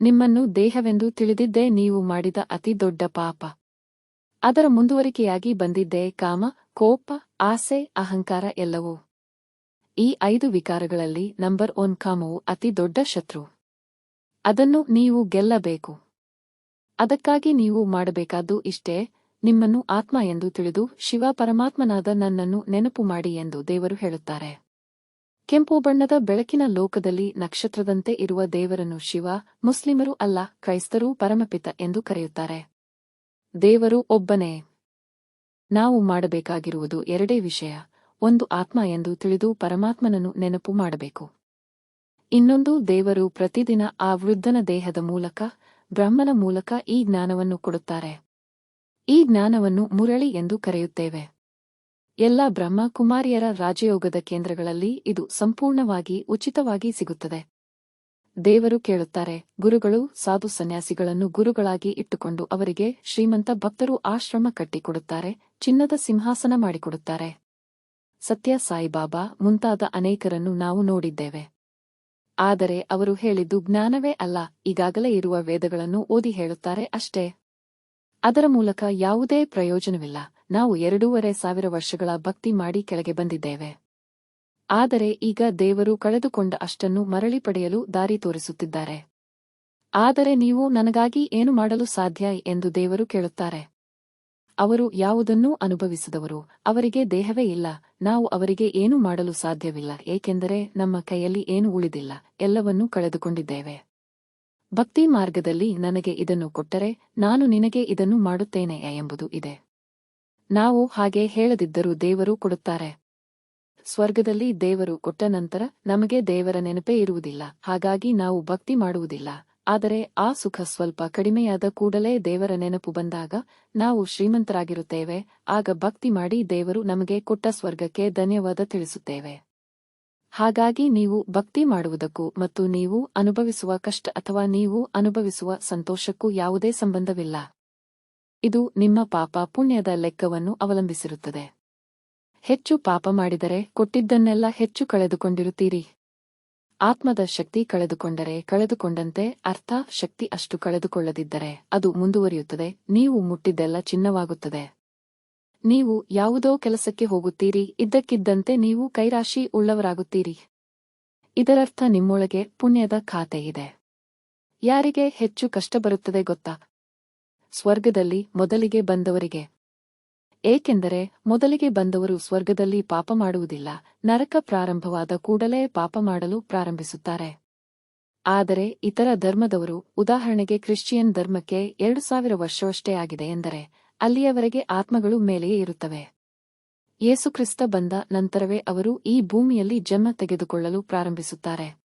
ನಿಮ್ಮನ್ನು ದೇಹವೆಂದು ತಿಳಿದಿದ್ದೇ ನೀವು ಮಾಡಿದ ಅತಿ ದೊಡ್ಡ ಪಾಪ. ಅದರ ಮುಂದುವರಿಕೆಯಾಗಿ ಬಂದಿದ್ದೇ ಕಾಮ, ಕೋಪ, ಆಸೆ, ಅಹಂಕಾರ ಎಲ್ಲವೂ. ಈ ಐದು ವಿಕಾರಗಳಲ್ಲಿ ನಂಬರ್ ಒನ್ ಕಾಮವು ಅತಿ ದೊಡ್ಡ ಶತ್ರು. ಅದನ್ನು ನೀವು ಗೆಲ್ಲಬೇಕು. ಅದಕ್ಕಾಗಿ ನೀವು ಮಾಡಬೇಕಾದ್ದು ಇಷ್ಟೇ, ನಿಮ್ಮನ್ನು ಆತ್ಮ ಎಂದು ತಿಳಿದು ಶಿವ ಪರಮಾತ್ಮನಾದ ನನ್ನನ್ನು ನೆನಪು ಮಾಡಿ ಎಂದು ದೇವರು ಹೇಳುತ್ತಾರೆ. ಕೆಂಪು ಬಣ್ಣದ ಬೆಳಕಿನ ಲೋಕದಲ್ಲಿ ನಕ್ಷತ್ರದಂತೆ ಇರುವ ದೇವರನ್ನು ಶಿವ, ಮುಸ್ಲಿಮರು ಅಲ್ಲ, ಕ್ರೈಸ್ತರೂ ಪರಮಪಿತ ಎಂದು ಕರೆಯುತ್ತಾರೆ. ದೇವರು ಒಬ್ಬನೇ. ನಾವು ಮಾಡಬೇಕಾಗಿರುವುದು ಎರಡೇ ವಿಷಯ. ಒಂದು ಆತ್ಮ ಎಂದು ತಿಳಿದು ಪರಮಾತ್ಮನನ್ನು ನೆನಪು ಮಾಡಬೇಕು. ಇನ್ನೊಂದು, ದೇವರು ಪ್ರತಿದಿನ ಆ ವೃದ್ಧನ ದೇಹದ ಮೂಲಕ, ಬ್ರಹ್ಮನ ಮೂಲಕ ಈ ಜ್ಞಾನವನ್ನು ಕೊಡುತ್ತಾರೆ. ಈ ಜ್ಞಾನವನ್ನು ಮುರಳಿ ಎಂದು ಕರೆಯುತ್ತೇವೆ. ಎಲ್ಲ ಬ್ರಹ್ಮ ಕುಮಾರಿಯರ ರಾಜಯೋಗದ ಕೇಂದ್ರಗಳಲ್ಲಿ ಇದು ಸಂಪೂರ್ಣವಾಗಿ ಉಚಿತವಾಗಿ ಸಿಗುತ್ತದೆ. ದೇವರು ಕೇಳುತ್ತಾರೆ, ಗುರುಗಳು ಸಾಧು ಸನ್ಯಾಸಿಗಳನ್ನು ಗುರುಗಳಾಗಿ ಇಟ್ಟುಕೊಂಡು ಅವರಿಗೆ ಶ್ರೀಮಂತ ಭಕ್ತರು ಆಶ್ರಮ ಕಟ್ಟಿಕೊಡುತ್ತಾರೆ, ಚಿನ್ನದ ಸಿಂಹಾಸನ ಮಾಡಿಕೊಡುತ್ತಾರೆ. ಸತ್ಯ ಸಾಯಿಬಾಬಾ ಮುಂತಾದ ಅನೇಕರನ್ನು ನಾವು ನೋಡಿದ್ದೇವೆ. ಆದರೆ ಅವರು ಹೇಳಿದ್ದು ಜ್ಞಾನವೇ ಅಲ್ಲ, ಈಗಾಗಲೇ ಇರುವ ವೇದಗಳನ್ನು ಓದಿ ಹೇಳುತ್ತಾರೆ ಅಷ್ಟೇ. ಅದರ ಮೂಲಕ ಯಾವುದೇ ಪ್ರಯೋಜನವಿಲ್ಲ, ನಾವು ಎರಡೂವರೆ ಸಾವಿರ ವರ್ಷಗಳ ಭಕ್ತಿ ಮಾಡಿ ಕೆಳಗೆ ಬಂದಿದ್ದೇವೆ. ಆದರೆ ಈಗ ದೇವರು ಕಳೆದುಕೊಂಡ ಅಷ್ಟನ್ನು ಮರಳಿ ಪಡೆಯಲು ದಾರಿ ತೋರಿಸುತ್ತಿದ್ದಾರೆ. ಆದರೆ ನೀವು ನನಗಾಗಿ ಏನು ಮಾಡಲು ಸಾಧ್ಯ ಎಂದು ದೇವರು ಕೇಳುತ್ತಾರೆ. ಅವರು ಯಾವುದನ್ನೂ ಅನುಭವಿಸಿದವರು, ಅವರಿಗೆ ದೇಹವೇ ಇಲ್ಲ, ನಾವು ಅವರಿಗೆ ಏನೂ ಮಾಡಲು ಸಾಧ್ಯವಿಲ್ಲ, ಏಕೆಂದರೆ ನಮ್ಮ ಕೈಯಲ್ಲಿ ಏನು ಉಳಿದಿಲ್ಲ, ಎಲ್ಲವನ್ನೂ ಕಳೆದುಕೊಂಡಿದ್ದೇವೆ. ಭಕ್ತಿ ಮಾರ್ಗದಲ್ಲಿ ನನಗೆ ಇದನ್ನು ಕೊಟ್ಟರೆ ನಾನು ನಿನಗೆ ಇದನ್ನು ಮಾಡುತ್ತೇನೆ ಎಂಬುದು ಇದೆ. ನಾವು ಹಾಗೆ ಹೇಳದಿದ್ದರೂ ದೇವರು ಕೊಡುತ್ತಾರೆ. ಸ್ವರ್ಗದಲ್ಲಿ ದೇವರು ಕೊಟ್ಟ ನಂತರ ನಮಗೆ ದೇವರ ನೆನಪೇ ಇರುವುದಿಲ್ಲ. ಹಾಗಾಗಿ ನಾವು ಭಕ್ತಿ ಮಾಡುವುದಿಲ್ಲ. ಆದರೆ ಆ ಸುಖ ಸ್ವಲ್ಪ ಕಡಿಮೆಯಾದ ಕೂಡಲೇ ದೇವರ ನೆನಪು ಬಂದಾಗ ನಾವು ಶ್ರೀಮಂತರಾಗಿರುತ್ತೇವೆ. ಆಗ ಭಕ್ತಿ ಮಾಡಿ ದೇವರು ನಮಗೆ ಕೊಟ್ಟ ಸ್ವರ್ಗಕ್ಕೆ ಧನ್ಯವಾದ ತಿಳಿಸುತ್ತೇವೆ. ಹಾಗಾಗಿ ನೀವು ಭಕ್ತಿ ಮಾಡುವುದಕ್ಕೂ ಮತ್ತು ನೀವು ಅನುಭವಿಸುವ ಕಷ್ಟ ಅಥವಾ ನೀವು ಅನುಭವಿಸುವ ಸಂತೋಷಕ್ಕೂ ಯಾವುದೇ ಸಂಬಂಧವಿಲ್ಲ. ಇದು ನಿಮ್ಮ ಪಾಪ ಪುಣ್ಯದ ಲೆಕ್ಕವನ್ನು ಅವಲಂಬಿಸಿರುತ್ತದೆ. ಹೆಚ್ಚು ಪಾಪ ಮಾಡಿದರೆ ಕೊಟ್ಟಿದ್ದನ್ನೆಲ್ಲ ಹೆಚ್ಚು ಕಳೆದುಕೊಂಡಿರುತ್ತೀರಿ. ಆತ್ಮದ ಶಕ್ತಿ ಕಳೆದುಕೊಂಡರೆ ಕಳೆದುಕೊಂಡಂತೆ ಅರ್ಥ ಶಕ್ತಿ ಅಷ್ಟು ಕಳೆದುಕೊಳ್ಳದಿದ್ದರೆ ಅದು ಮುಂದುವರಿಯುತ್ತದೆ, ನೀವು ಮುಟ್ಟಿದ್ದೆಲ್ಲ ಚಿನ್ನವಾಗುತ್ತದೆ. ನೀವು ಯಾವುದೋ ಕೆಲಸಕ್ಕೆ ಹೋಗುತ್ತೀರಿ, ಇದ್ದಕ್ಕಿದ್ದಂತೆ ನೀವು ಕೈರಾಶಿ ಉಳ್ಳವರಾಗುತ್ತೀರಿ. ಇದರರ್ಥ ನಿಮ್ಮೊಳಗೆ ಪುಣ್ಯದ ಖಾತೆ ಇದೆ. ಯಾರಿಗೆ ಹೆಚ್ಚು ಕಷ್ಟ ಬರುತ್ತದೆ ಗೊತ್ತಾ? ಸ್ವರ್ಗದಲ್ಲಿ ಮೊದಲಿಗೆ ಬಂದವರಿಗೆ ಏಕೆಂದರೆ ಮೊದಲಿಗೆ ಬಂದವರು ಸ್ವರ್ಗದಲ್ಲಿ ಪಾಪ ಮಾಡುವುದಿಲ್ಲ, ನರಕ ಪ್ರಾರಂಭವಾದ ಕೂಡಲೇ ಪಾಪ ಮಾಡಲು ಪ್ರಾರಂಭಿಸುತ್ತಾರೆ. ಆದರೆ ಇತರ ಧರ್ಮದವರು, ಉದಾಹರಣೆಗೆ ಕ್ರಿಶ್ಚಿಯನ್ ಧರ್ಮಕ್ಕೆ ಎರಡು ಸಾವಿರ ವರ್ಷವಷ್ಟೇ ಆಗಿದೆ ಎಂದರೆ, ಅಲ್ಲಿಯವರೆಗೆ ಆತ್ಮಗಳು ಮೇಲೆಯೇ ಇರುತ್ತವೆ. ಯೇಸುಕ್ರಿಸ್ತ ಬಂದ ನಂತರವೇ ಅವರು ಈ ಭೂಮಿಯಲ್ಲಿ ಜನ್ಮ ತೆಗೆದುಕೊಳ್ಳಲು ಪ್ರಾರಂಭಿಸುತ್ತಾರೆ.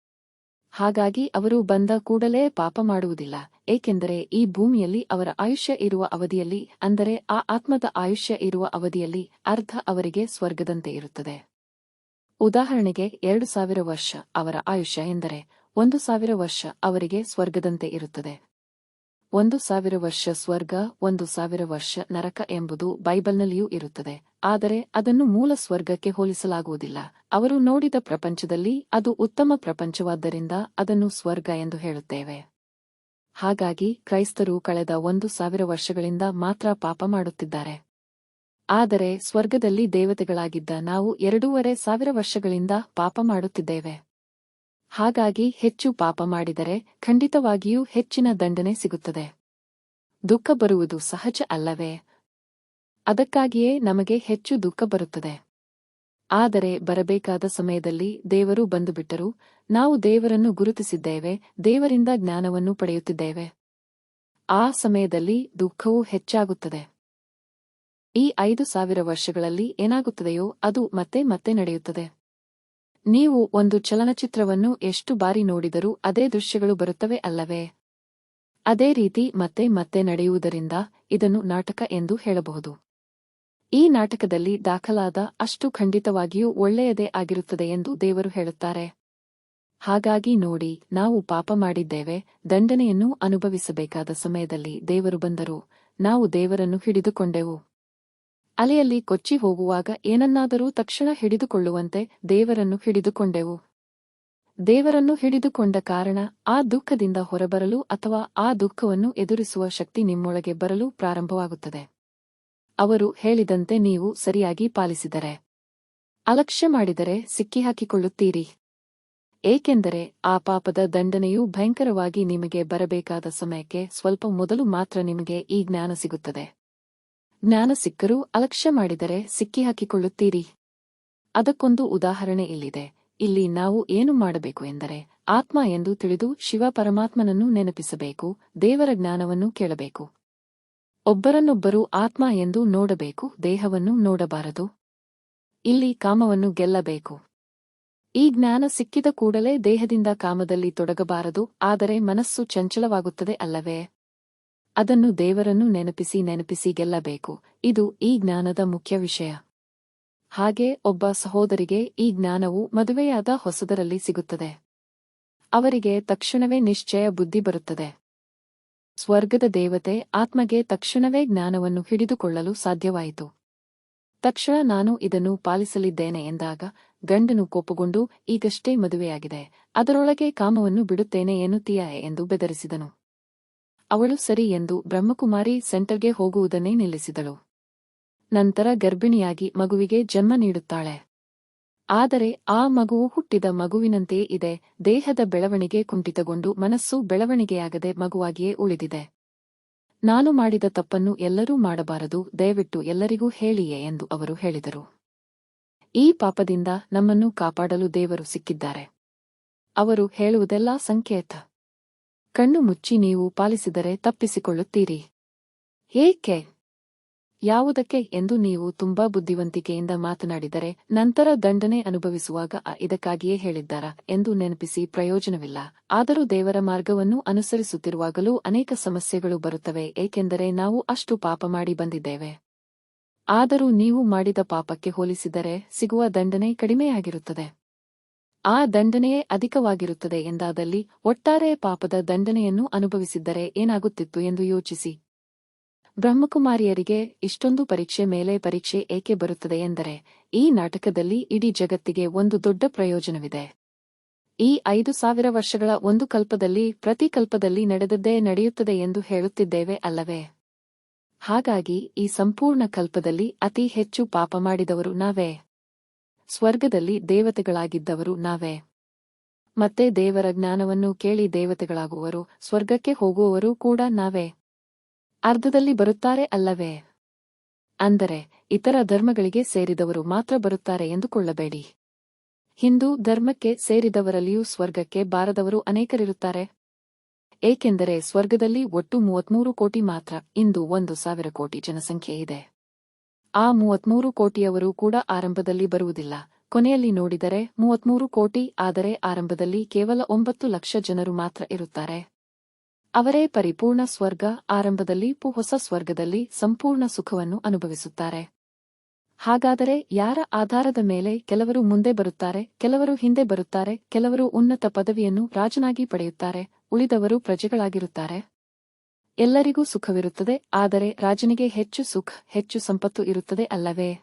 ಹಾಗಾಗಿ ಅವರು ಬಂದ ಕೂಡಲೇ ಪಾಪ ಮಾಡುವುದಿಲ್ಲ, ಏಕೆಂದರೆ ಈ ಭೂಮಿಯಲ್ಲಿ ಅವರ ಆಯುಷ್ಯ ಇರುವ ಅವಧಿಯಲ್ಲಿ, ಅಂದರೆ ಆ ಆತ್ಮದ ಆಯುಷ್ಯ ಇರುವ ಅವಧಿಯಲ್ಲಿ ಅರ್ಧ ಅವರಿಗೆ ಸ್ವರ್ಗದಂತೆ ಇರುತ್ತದೆ. ಉದಾಹರಣೆಗೆ, ಎರಡು ಸಾವಿರ ವರ್ಷ ಅವರ ಆಯುಷ್ಯ ಎಂದರೆ ಒಂದು ಸಾವಿರ ವರ್ಷ ಅವರಿಗೆ ಸ್ವರ್ಗದಂತೆ ಇರುತ್ತದೆ. ಒಂದು ಸಾವಿರ ವರ್ಷ ಸ್ವರ್ಗ, ಒಂದು ಸಾವಿರ ವರ್ಷ ನರಕ ಎಂಬುದು ಬೈಬಲ್ನಲ್ಲಿಯೂ ಇರುತ್ತದೆ. ಆದರೆ ಅದನ್ನು ಮೂಲ ಸ್ವರ್ಗಕ್ಕೆ ಹೋಲಿಸಲಾಗುವುದಿಲ್ಲ. ಅವರು ನೋಡಿದ ಪ್ರಪಂಚದಲ್ಲಿ ಅದು ಉತ್ತಮ ಪ್ರಪಂಚವಾದ್ದರಿಂದ ಅದನ್ನು ಸ್ವರ್ಗ ಎಂದು ಹೇಳುತ್ತೇವೆ. ಹಾಗಾಗಿ ಕ್ರೈಸ್ತರು ಕಳೆದ ಒಂದು ಸಾವಿರ ವರ್ಷಗಳಿಂದ ಮಾತ್ರ ಪಾಪ ಮಾಡುತ್ತಿದ್ದಾರೆ. ಆದರೆ ಸ್ವರ್ಗದಲ್ಲಿ ದೇವತೆಗಳಾಗಿದ್ದ ನಾವು ಎರಡೂವರೆ ಸಾವಿರ ವರ್ಷಗಳಿಂದ ಪಾಪ ಮಾಡುತ್ತಿದ್ದೇವೆ. ಹಾಗಾಗಿ ಹೆಚ್ಚು ಪಾಪ ಮಾಡಿದರೆ ಖಂಡಿತವಾಗಿಯೂ ಹೆಚ್ಚಿನ ದಂಡನೆ ಸಿಗುತ್ತದೆ. ದುಃಖ ಬರುವುದು ಸಹಜ ಅಲ್ಲವೇ? ಅದಕ್ಕಾಗಿಯೇ ನಮಗೆ ಹೆಚ್ಚು ದುಃಖ ಬರುತ್ತದೆ. ಆದರೆ ಬರಬೇಕಾದ ಸಮಯದಲ್ಲಿ ದೇವರು ಬಂದುಬಿಟ್ಟರು, ನಾವು ದೇವರನ್ನು ಗುರುತಿಸಿದ್ದೇವೆ, ದೇವರಿಂದ ಜ್ಞಾನವನ್ನು ಪಡೆಯುತ್ತಿದ್ದೇವೆ. ಆ ಸಮಯದಲ್ಲಿ ದುಃಖವೂ ಹೆಚ್ಚಾಗುತ್ತದೆ. ಈ ಐದು ಸಾವಿರ ವರ್ಷಗಳಲ್ಲಿ ಏನಾಗುತ್ತದೆಯೋ ಅದು ಮತ್ತೆ ಮತ್ತೆ ನಡೆಯುತ್ತದೆ. ನೀವು ಒಂದು ಚಲನಚಿತ್ರವನ್ನು ಎಷ್ಟು ಬಾರಿ ನೋಡಿದರೂ ಅದೇ ದೃಶ್ಯಗಳು ಬರುತ್ತವೆ ಅಲ್ಲವೇ? ಅದೇ ರೀತಿ ಮತ್ತೆ ಮತ್ತೆ ನಡೆಯುವುದರಿಂದ ಇದನ್ನು ನಾಟಕ ಎಂದು ಹೇಳಬಹುದು. ಈ ನಾಟಕದಲ್ಲಿ ದಾಖಲಾದ ಅಷ್ಟು ಖಂಡಿತವಾಗಿಯೂ ಒಳ್ಳೆಯದೇ ಆಗಿರುತ್ತದೆ ಎಂದು ದೇವರು ಹೇಳುತ್ತಾರೆ. ಹಾಗಾಗಿ ನೋಡಿ, ನಾವು ಪಾಪ ಮಾಡಿದ್ದೇವೆ, ದಂಡನೆಯನ್ನು ಅನುಭವಿಸಬೇಕಾದ ಸಮಯದಲ್ಲಿ ದೇವರು ಬಂದರು, ನಾವು ದೇವರನ್ನು ಹಿಡಿದುಕೊಂಡೆವು. ಅಲೆಯಲ್ಲಿ ಕೊಚ್ಚಿ ಹೋಗುವಾಗ ಏನನ್ನಾದರೂ ತಕ್ಷಣ ಹಿಡಿದುಕೊಳ್ಳುವಂತೆ ದೇವರನ್ನು ಹಿಡಿದುಕೊಂಡೆವು. ದೇವರನ್ನು ಹಿಡಿದುಕೊಂಡ ಕಾರಣ ಆ ದುಃಖದಿಂದ ಹೊರಬರಲು ಅಥವಾ ಆ ದುಃಖವನ್ನು ಎದುರಿಸುವ ಶಕ್ತಿ ನಿಮ್ಮೊಳಗೆ ಬರಲು ಪ್ರಾರಂಭವಾಗುತ್ತದೆ. ಅವರು ಹೇಳಿದಂತೆ ನೀವು ಸರಿಯಾಗಿ ಪಾಲಿಸಿದರೆ, ಅಲಕ್ಷ್ಯ ಮಾಡಿದರೆ ಸಿಕ್ಕಿಹಾಕಿಕೊಳ್ಳುತ್ತೀರಿ ಏಕೆಂದರೆ ಆ ಪಾಪದ ದಂಡನೆಯು ಭಯಂಕರವಾಗಿ ನಿಮಗೆ ಬರಬೇಕಾದ ಸಮಯಕ್ಕೆ ಸ್ವಲ್ಪ ಮೊದಲು ಮಾತ್ರ ನಿಮಗೆ ಈ ಜ್ಞಾನ ಸಿಗುತ್ತದೆ. ಜ್ಞಾನ ಸಿಕ್ಕರೂ ಅಲಕ್ಷ್ಯ ಮಾಡಿದರೆ ಸಿಕ್ಕಿಹಾಕಿಕೊಳ್ಳುತ್ತೀರಿ ಅದಕ್ಕೊಂದು ಉದಾಹರಣೆ ಇಲ್ಲಿದೆ. ಇಲ್ಲಿ ನಾವು ಏನು ಮಾಡಬೇಕು ಎಂದರೆ ಆತ್ಮ ಎಂದು ತಿಳಿದು ಶಿವ ಪರಮಾತ್ಮನನ್ನು ನೆನಪಿಸಬೇಕು, ದೇವರ ಜ್ಞಾನವನ್ನು ಕೇಳಬೇಕು. ಒಬ್ಬರನ್ನೊಬ್ಬರು ಆತ್ಮ ಎಂದು ನೋಡಬೇಕು, ದೇಹವನ್ನು ನೋಡಬಾರದು. ಇಲ್ಲಿ ಕಾಮವನ್ನು ಗೆಲ್ಲಬೇಕು. ಈ ಜ್ಞಾನ ಸಿಕ್ಕಿದ ಕೂಡಲೇ ದೇಹದಿಂದ ಕಾಮದಲ್ಲಿ ತೊಡಗಬಾರದು, ಆದರೆ ಮನಸ್ಸು ಚಂಚಲವಾಗುತ್ತದೆ ಅಲ್ಲವೇ? ಅದನ್ನು ದೇವರನ್ನು ನೆನಪಿಸಿ ನೆನಪಿಸಿ ಗೆಲ್ಲಬೇಕು. ಇದು ಈ ಜ್ಞಾನದ ಮುಖ್ಯ ವಿಷಯ. ಹಾಗೆ ಒಬ್ಬ ಸಹೋದರಿಗೆ ಈ ಜ್ಞಾನವು ಮದುವೆಯಾದ ಹೊಸದರಲ್ಲಿ ಸಿಗುತ್ತದೆ. ಅವರಿಗೆ ತಕ್ಷಣವೇ ನಿಶ್ಚಯ ಬುದ್ಧಿ ಬರುತ್ತದೆ. ಸ್ವರ್ಗದ ದೇವತೆ ಆತ್ಮಗೆ ತಕ್ಷಣವೇ ಜ್ಞಾನವನ್ನು ಹಿಡಿದುಕೊಳ್ಳಲು ಸಾಧ್ಯವಾಯಿತು. ತಕ್ಷಣ ನಾನು ಇದನ್ನು ಪಾಲಿಸಲಿದ್ದೇನೆ ಎಂದಾಗ ಗಂಡನು ಕೋಪಗೊಂಡು, ಈಗಷ್ಟೇ ಮದುವೆಯಾಗಿದೆ. ಅದರೊಳಗೆ ಕಾಮವನ್ನು ಬಿಡುತ್ತೇನೆ ಎನ್ನುತ್ತೀಯ? ಎಂದು ಬೆದರಿಸಿದನು. ಅವಳು ಸರಿ ಎಂದು ಬ್ರಹ್ಮಕುಮಾರಿ ಸೆಂಟರ್ಗೆ ಹೋಗುವುದನ್ನೇ ನಿಲ್ಲಿಸಿದಳು. ನಂತರ ಗರ್ಭಿಣಿಯಾಗಿ ಮಗುವಿಗೆ ಜನ್ಮ ನೀಡುತ್ತಾಳೆ. ಆದರೆ ಆ ಮಗುವು ಹುಟ್ಟಿದ ಮಗುವಿನಂತೆಯೇ ಇದೆ, ದೇಹದ ಬೆಳವಣಿಗೆ ಕುಂಠಿತಗೊಂಡು ಮನಸ್ಸು ಬೆಳವಣಿಗೆಯಾಗದೆ ಮಗುವಾಗಿಯೇ ಉಳಿದಿದೆ. ನಾನು ಮಾಡಿದ ತಪ್ಪನ್ನು ಎಲ್ಲರೂ ಮಾಡಬಾರದು, ದಯವಿಟ್ಟು ಎಲ್ಲರಿಗೂ ಹೇಳಿಯೇ ಎಂದು ಅವರು ಹೇಳಿದರು. ಈ ಪಾಪದಿಂದ ನಮ್ಮನ್ನು ಕಾಪಾಡಲು ದೇವರು ಸಿಕ್ಕಿದ್ದಾರೆ. ಅವರು ಹೇಳುವುದೆಲ್ಲ ಸಂಕೇತ. ಕಣ್ಣು ಮುಚ್ಚಿ ನೀವು ಪಾಲಿಸಿದರೆ ತಪ್ಪಿಸಿಕೊಳ್ಳುತ್ತೀರಿ. ಏಕೆ? ಯಾವುದಕ್ಕೆ ಎಂದು ನೀವು ತುಂಬಾ ಬುದ್ಧಿವಂತಿಕೆಯಿಂದ ಮಾತನಾಡಿದರೆ ನಂತರ ದಂಡನೆ ಅನುಭವಿಸುವಾಗ ಇದಕ್ಕಾಗಿಯೇ ಹೇಳಿದ್ದಾರಾ ಎಂದು ನೆನಪಿಸಿ ಪ್ರಯೋಜನವಿಲ್ಲ. ಆದರೂ ದೇವರ ಮಾರ್ಗವನ್ನು ಅನುಸರಿಸುತ್ತಿರುವಾಗಲೂ ಅನೇಕ ಸಮಸ್ಯೆಗಳು ಬರುತ್ತವೆ, ಏಕೆಂದರೆ ನಾವು ಅಷ್ಟು ಪಾಪ ಮಾಡಿ ಬಂದಿದ್ದೇವೆ. ಆದರೂ ನೀವು ಮಾಡಿದ ಪಾಪಕ್ಕೆ ಹೋಲಿಸಿದರೆ ಸಿಗುವ ದಂಡನೆ ಕಡಿಮೆಯಾಗಿರುತ್ತದೆ. ಆ ದಂಡನೆಯೇ ಅಧಿಕವಾಗಿರುತ್ತದೆ ಎಂದಾದಲ್ಲಿ ಒಟ್ಟಾರೆ ಪಾಪದ ದಂಡನೆಯನ್ನು ಅನುಭವಿಸಿದ್ದರೆ ಏನಾಗುತ್ತಿತ್ತು ಎಂದು ಯೋಚಿಸಿ. ಬ್ರಹ್ಮಕುಮಾರಿಯರಿಗೆ ಇಷ್ಟೊಂದು ಪರೀಕ್ಷೆ ಮೇಲೆ ಪರೀಕ್ಷೆ ಏಕೆ ಬರುತ್ತದೆ ಎಂದರೆ, ಈ ನಾಟಕದಲ್ಲಿ ಇಡೀ ಜಗತ್ತಿಗೆ ಒಂದು ದೊಡ್ಡ ಪ್ರಯೋಜನವಿದೆ. ಈ ಐದು ಸಾವಿರ ವರ್ಷಗಳ ಒಂದು ಕಲ್ಪದಲ್ಲಿ ಪ್ರತಿ ಕಲ್ಪದಲ್ಲಿ ನಡೆದದ್ದೇ ನಡೆಯುತ್ತದೆ ಎಂದು ಹೇಳುತ್ತಿದ್ದೇವೆ ಅಲ್ಲವೇ? ಹಾಗಾಗಿ ಈ ಸಂಪೂರ್ಣ ಕಲ್ಪದಲ್ಲಿ ಅತಿ ಹೆಚ್ಚು ಪಾಪ ಮಾಡಿದವರು ನಾವೇ? ಸ್ವರ್ಗದಲ್ಲಿ ದೇವತೆಗಳಾಗಿದ್ದವರು ನಾವೇ. ಮತ್ತೆ ದೇವರ ಜ್ಞಾನವನ್ನು ಕೇಳಿ ದೇವತೆಗಳಾಗುವರು, ಸ್ವರ್ಗಕ್ಕೆ ಹೋಗುವವರು ಕೂಡ ನಾವೇ. ಅರ್ಧದಲ್ಲಿ ಬರುತ್ತಾರೆ ಅಲ್ಲವೇ? ಅಂದರೆ, ಇತರ ಧರ್ಮಗಳಿಗೆ ಸೇರಿದವರು ಮಾತ್ರ ಬರುತ್ತಾರೆ ಎಂದುಕೊಳ್ಳಬೇಡಿ. ಹಿಂದೂ ಧರ್ಮಕ್ಕೆ ಸೇರಿದವರಲ್ಲಿಯೂ ಸ್ವರ್ಗಕ್ಕೆ ಬಾರದವರು ಅನೇಕರಿರುತ್ತಾರೆ. ಏಕೆಂದರೆ ಸ್ವರ್ಗದಲ್ಲಿ ಒಟ್ಟು ಮೂವತ್ಮೂರು ಕೋಟಿ ಮಾತ್ರ, ಇಂದು ಒಂದು ಸಾವಿರ ಕೋಟಿ ಜನಸಂಖ್ಯೆ ಇದೆ ಆ ಮೂವತ್ಮೂರು ಕೋಟಿಯವರು ಕೂಡ ಆರಂಭದಲ್ಲಿ ಬರುವುದಿಲ್ಲ. ಕೊನೆಯಲ್ಲಿ ನೋಡಿದರೆ, ಮೂವತ್ಮೂರು ಕೋಟಿ ಆದರೆ ಆರಂಭದಲ್ಲಿ ಕೇವಲ ಒಂಬತ್ತು ಲಕ್ಷ ಜನರು ಮಾತ್ರ ಇರುತ್ತಾರೆ. ಅವರೇ ಪರಿಪೂರ್ಣ ಸ್ವರ್ಗ, ಆರಂಭದಲ್ಲಿ ಪು ಹೊಸ ಸ್ವರ್ಗದಲ್ಲಿ ಸಂಪೂರ್ಣ ಸುಖವನ್ನು ಅನುಭವಿಸುತ್ತಾರೆ. ಹಾಗಾದರೆ ಯಾರ ಆಧಾರದ ಮೇಲೆ ಕೆಲವರು ಮುಂದೆ ಬರುತ್ತಾರೆ, ಕೆಲವರು ಹಿಂದೆ ಬರುತ್ತಾರೆ, ಕೆಲವರು ಉನ್ನತ ಪದವಿಯನ್ನು ರಾಜನಾಗಿ ಪಡೆಯುತ್ತಾರೆ, ಉಳಿದವರು ಪ್ರಜೆಗಳಾಗಿರುತ್ತಾರೆ? ಎಲ್ಲರಿಗೂ ಸುಖವಿರುತ್ತದೆ, ಆದರೆ ರಾಜನಿಗೆ ಹೆಚ್ಚು ಸುಖ, ಹೆಚ್ಚು ಸಂಪತ್ತು ಇರುತ್ತದೆ ಅಲ್ಲವೇ?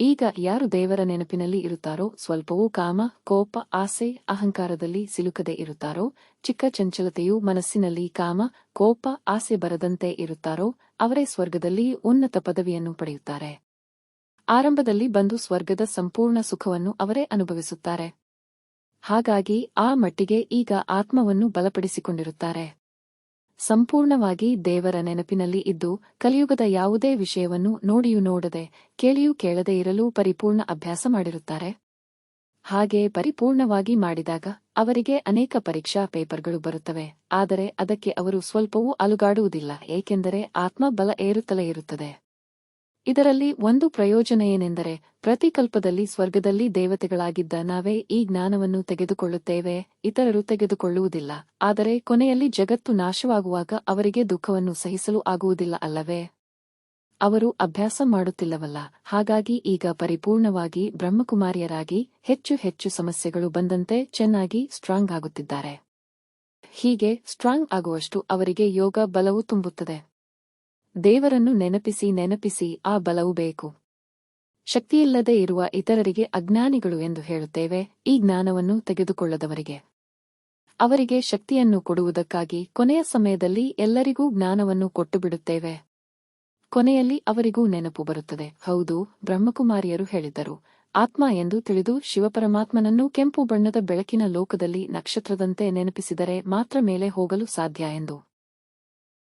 ಈಗ ಯಾರು ದೇವರ ನೆನಪಿನಲ್ಲಿ ಇರುತ್ತಾರೋ, ಸ್ವಲ್ಪವೂ ಕಾಮ, ಕೋಪ, ಆಸೆ, ಅಹಂಕಾರದಲ್ಲಿ ಸಿಲುಕದೆ ಇರುತ್ತಾರೋ, ಚಿಕ್ಕ ಚಂಚಲತೆಯು ಮನಸ್ಸಿನಲ್ಲಿ ಕಾಮ, ಕೋಪ, ಆಸೆ ಬರದಂತೆ ಇರುತ್ತಾರೋ, ಅವರೇ ಸ್ವರ್ಗದಲ್ಲಿ ಉನ್ನತ ಪದವಿಯನ್ನು ಪಡೆಯುತ್ತಾರೆ. ಆರಂಭದಲ್ಲಿ ಬಂದು ಸ್ವರ್ಗದ ಸಂಪೂರ್ಣ ಸುಖವನ್ನು ಅವರೇ ಅನುಭವಿಸುತ್ತಾರೆ. ಹಾಗಾಗಿ ಆ ಮಟ್ಟಿಗೆ ಈಗ ಆತ್ಮವನ್ನು ಬಲಪಡಿಸಿಕೊಂಡಿರುತ್ತಾರೆ. ಸಂಪೂರ್ಣವಾಗಿ ದೇವರ ನೆನಪಿನಲ್ಲಿ ಇದ್ದು, ಕಲಿಯುಗದ ಯಾವುದೇ ವಿಷಯವನ್ನು ನೋಡಿಯೂ ನೋಡದೆ, ಕೇಳಿಯೂ ಕೇಳದೆ ಇರಲು ಪರಿಪೂರ್ಣ ಅಭ್ಯಾಸ ಮಾಡಿರುತ್ತಾರೆ. ಹಾಗೆ ಪರಿಪೂರ್ಣವಾಗಿ ಮಾಡಿದಾಗ ಅವರಿಗೆ ಅನೇಕ ಪರೀಕ್ಷಾ ಪೇಪರ್ಗಳು ಬರುತ್ತವೆ, ಆದರೆ ಅದಕ್ಕೆ ಅವರು ಸ್ವಲ್ಪವೂ ಅಲುಗಾಡುವುದಿಲ್ಲ, ಏಕೆಂದರೆ ಆತ್ಮಬಲ ಏರುತ್ತಲೇ ಇರುತ್ತದೆ. ಇದರಲ್ಲಿ ಒಂದು ಪ್ರಯೋಜನ ಏನೆಂದರೆ, ಪ್ರತಿಕಲ್ಪದಲ್ಲಿ ಸ್ವರ್ಗದಲ್ಲಿ ದೇವತೆಗಳಾಗಿದ್ದ ನಾವೇ ಈ ಜ್ಞಾನವನ್ನು ತೆಗೆದುಕೊಳ್ಳುತ್ತೇವೆ, ಇತರರು ತೆಗೆದುಕೊಳ್ಳುವುದಿಲ್ಲ. ಆದರೆ ಕೊನೆಯಲ್ಲಿ ಜಗತ್ತು ನಾಶವಾಗುವಾಗ ಅವರಿಗೆ ದುಃಖವನ್ನು ಸಹಿಸಲು ಆಗುವುದಿಲ್ಲ ಅಲ್ಲವೇ? ಅವರು ಅಭ್ಯಾಸ ಮಾಡುತ್ತಿಲ್ಲವಲ್ಲ. ಹಾಗಾಗಿ ಈಗ ಪರಿಪೂರ್ಣವಾಗಿ ಬ್ರಹ್ಮಕುಮಾರಿಯರಾಗಿ ಹೆಚ್ಚು ಹೆಚ್ಚು ಸಮಸ್ಯೆಗಳು ಬಂದಂತೆ ಚೆನ್ನಾಗಿ ಸ್ಟ್ರಾಂಗ್ ಆಗುತ್ತಿದ್ದಾರೆ. ಹೀಗೆ ಸ್ಟ್ರಾಂಗ್ ಆಗುವಷ್ಟು ಅವರಿಗೆ ಯೋಗ ಬಲವು ತುಂಬುತ್ತದೆ. ದೇವರನ್ನು ನೆನಪಿಸಿ ನೆನಪಿಸಿ ಆ ಬಲವು ಬೇಕು. ಶಕ್ತಿಯಿಲ್ಲದೆ ಇರುವ ಇತರರಿಗೆ ಅಜ್ಞಾನಿಗಳು ಎಂದು ಹೇಳುತ್ತೇವೆ, ಈ ಜ್ಞಾನವನ್ನು ತೆಗೆದುಕೊಳ್ಳದವರಿಗೆ. ಅವರಿಗೆ ಶಕ್ತಿಯನ್ನು ಕೊಡುವುದಕ್ಕಾಗಿ ಕೊನೆಯ ಸಮಯದಲ್ಲಿ ಎಲ್ಲರಿಗೂ ಜ್ಞಾನವನ್ನು ಕೊಟ್ಟುಬಿಡುತ್ತೇವೆ. ಕೊನೆಯಲ್ಲಿ ಅವರಿಗೂ ನೆನಪು ಬರುತ್ತದೆ. ಹೌದು, ಬ್ರಹ್ಮಕುಮಾರಿಯರು ಹೇಳಿದ್ದರು. ಆತ್ಮ ಎಂದು ತಿಳಿದು ಶಿವಪರಮಾತ್ಮನನ್ನು ಕೆಂಪು ಬಣ್ಣದ ಬೆಳಕಿನ ಲೋಕದಲ್ಲಿ ನಕ್ಷತ್ರದಂತೆ ನೆನಪಿಸಿದರೆ ಮಾತ್ರ ಮೇಲೆ ಹೋಗಲು ಸಾಧ್ಯ ಎಂದು.